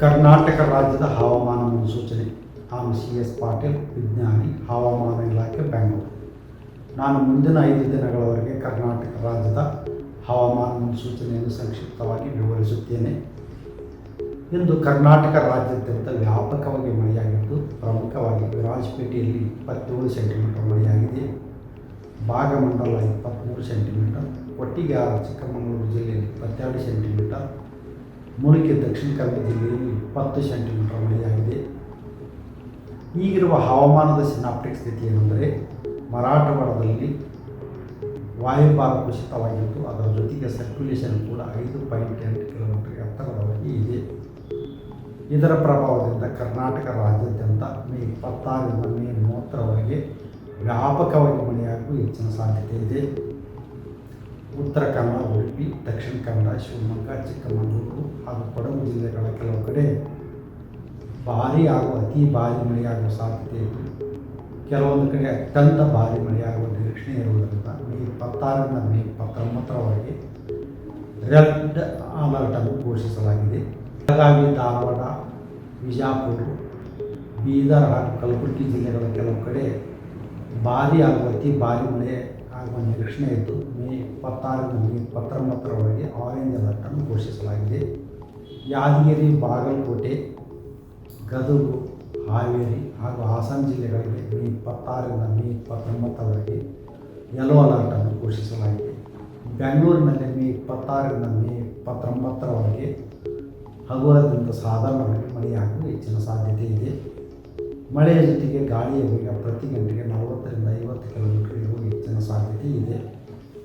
ಕರ್ನಾಟಕ ರಾಜ್ಯದ ಹವಾಮಾನ ಮುನ್ಸೂಚನೆ. ನಾನು ಸಿ ಎಸ್ ಪಾಟೀಲ್, ವಿಜ್ಞಾನಿ, ಹವಾಮಾನ ಇಲಾಖೆ ಬೆಂಗಳೂರು ನಾನು ಮುಂದಿನ ಐದು ದಿನಗಳವರೆಗೆ ಕರ್ನಾಟಕ ರಾಜ್ಯದ ಹವಾಮಾನ ಮುನ್ಸೂಚನೆಯನ್ನು ಸಂಕ್ಷಿಪ್ತವಾಗಿ ವಿವರಿಸುತ್ತೇನೆ. ಇಂದು ಕರ್ನಾಟಕ ರಾಜ್ಯಾದ್ಯಂತ ವ್ಯಾಪಕವಾಗಿ ಮಳೆಯಾಗಿದ್ದು, ಪ್ರಮುಖವಾಗಿ ವಿರಾಜಪೇಟೆಯಲ್ಲಿ ಇಪ್ಪತ್ತೇಳು ಸೆಂಟಿಮೀಟರ್ ಮಳೆಯಾಗಿದೆ. ಭಾಗಮಂಡಲ ಇಪ್ಪತ್ತ್ಮೂರು ಸೆಂಟಿಮೀಟರ್ ಒಟ್ಟಿಗಾರ ಚಿಕ್ಕಮಗಳೂರು ಜಿಲ್ಲೆಯಲ್ಲಿ ಇಪ್ಪತ್ತೆರಡು ಸೆಂಟಿಮೀಟರ್ ಮುಳುಕೆ ದಕ್ಷಿಣ ಕನ್ನಡ ಜಿಲ್ಲೆಯಲ್ಲಿ ಇಪ್ಪತ್ತು ಸೆಂಟಿಮೀಟರ್ ಮಳೆಯಾಗಿದೆ. ಈಗಿರುವ ಹವಾಮಾನದ ಸಿನಾಪ್ಟಿಕ್ ಸ್ಥಿತಿ ಏನೆಂದರೆ ಮರಾಠವಾಡದಲ್ಲಿ ವಾಯುಭಾರ ಕುಸಿತವಾಗಿದ್ದು, ಅದರ ಜೊತೆಗೆ ಸರ್ಕ್ಯುಲೇಷನ್ ಕೂಡ ಐದು ಪಾಯಿಂಟ್ ಎಂಟು ಕಿಲೋಮೀಟರ್ ಎತ್ತರದವರೆಗೆ ಇದೆ. ಇದರ ಪ್ರಭಾವದಿಂದ ಕರ್ನಾಟಕ ರಾಜ್ಯಾದ್ಯಂತ ಮೇ ಇಪ್ಪತ್ತಾರರಿಂದ ಮೇ ಮೂವತ್ತರವರೆಗೆ ವ್ಯಾಪಕವಾಗಿ ಮಳೆಯಾಗುವ ಹೆಚ್ಚಿನ ಸಾಧ್ಯತೆ ಇದೆ. ಉತ್ತರ ಕನ್ನಡ, ಉಡುಪಿ, ದಕ್ಷಿಣ ಕನ್ನಡ, ಶಿವಮೊಗ್ಗ, ಚಿಕ್ಕಮಗಳೂರು ಹಾಗೂ ಕೊಡಗು ಜಿಲ್ಲೆಗಳ ಕೆಲವು ಕಡೆ ಭಾರಿ ಹಾಗೂ ಅತಿ ಭಾರಿ ಮಳೆಯಾಗುವ ಸಾಧ್ಯತೆ ಇದೆ. ಕೆಲವೊಂದು ಕಡೆ ಅತ್ಯಂತ ಭಾರಿ ಮಳೆಯಾಗುವ ನಿರೀಕ್ಷಣೆ ಇರುವುದರಿಂದ ಮೇ ಇಪ್ಪತ್ತಾರರಿಂದ ಮೇ ಇಪ್ಪತ್ತೊಂಬತ್ತರವರೆಗೆ ರೆಡ್ ಅಲರ್ಟನ್ನು ಘೋಷಿಸಲಾಗಿದೆ. ಬೆಳಗಾವಿ, ಧಾರವಾಡ ವಿಜಾಪುರ ಬೀದರ್ ಹಾಗೂ ಕಲಬುರಗಿ ಜಿಲ್ಲೆಗಳ ಕೆಲವು ಕಡೆ ಭಾರಿ ಆಗುವತಿ ಅತಿ ಭಾರಿ ಮಳೆ ಆಗುವ ನಿರೀಕ್ಷಣೆ ಇದ್ದು ಮೇ ಇಪ್ಪತ್ತಾರರಿಂದ ಇಪ್ಪತ್ತೊಂಬತ್ತರವರೆಗೆ ಆರೆಂಜ್ ಅಲರ್ಟನ್ನು ಘೋಷಿಸಲಾಗಿದೆ. ಯಾದಗಿರಿ, ಬಾಗಲಕೋಟೆ, ಗದಗು, ಹಾವೇರಿ ಹಾಗೂ ಹಾಸನ ಜಿಲ್ಲೆಗಳಲ್ಲಿ ಮೇ ಇಪ್ಪತ್ತಾರರಿಂದ ಮೇ ಇಪ್ಪತ್ತೊಂಬತ್ತರವರೆಗೆ ಯೆಲ್ಲೋ ಅಲರ್ಟನ್ನು ಘೋಷಿಸಲಾಗಿದೆ. ಬೆಂಗಳೂರಿನಲ್ಲಿ ಮೇ ಇಪ್ಪತ್ತಾರರಿಂದ ಮೇ ಇಪ್ಪತ್ತೊಂಬತ್ತರವರೆಗೆ ಹಗುರದಿಂದ ಸಾಧಾರಣವಾಗಿ ಮಳೆಯಾಗಲು ಹೆಚ್ಚಿನ ಸಾಧ್ಯತೆ ಇದೆ. ಮಳೆಯ ಜೊತೆಗೆ ಗಾಳಿಯ ವೇಗ ಪ್ರತಿ ಗಂಟೆಗೆ ನಲವತ್ತರಿಂದ い。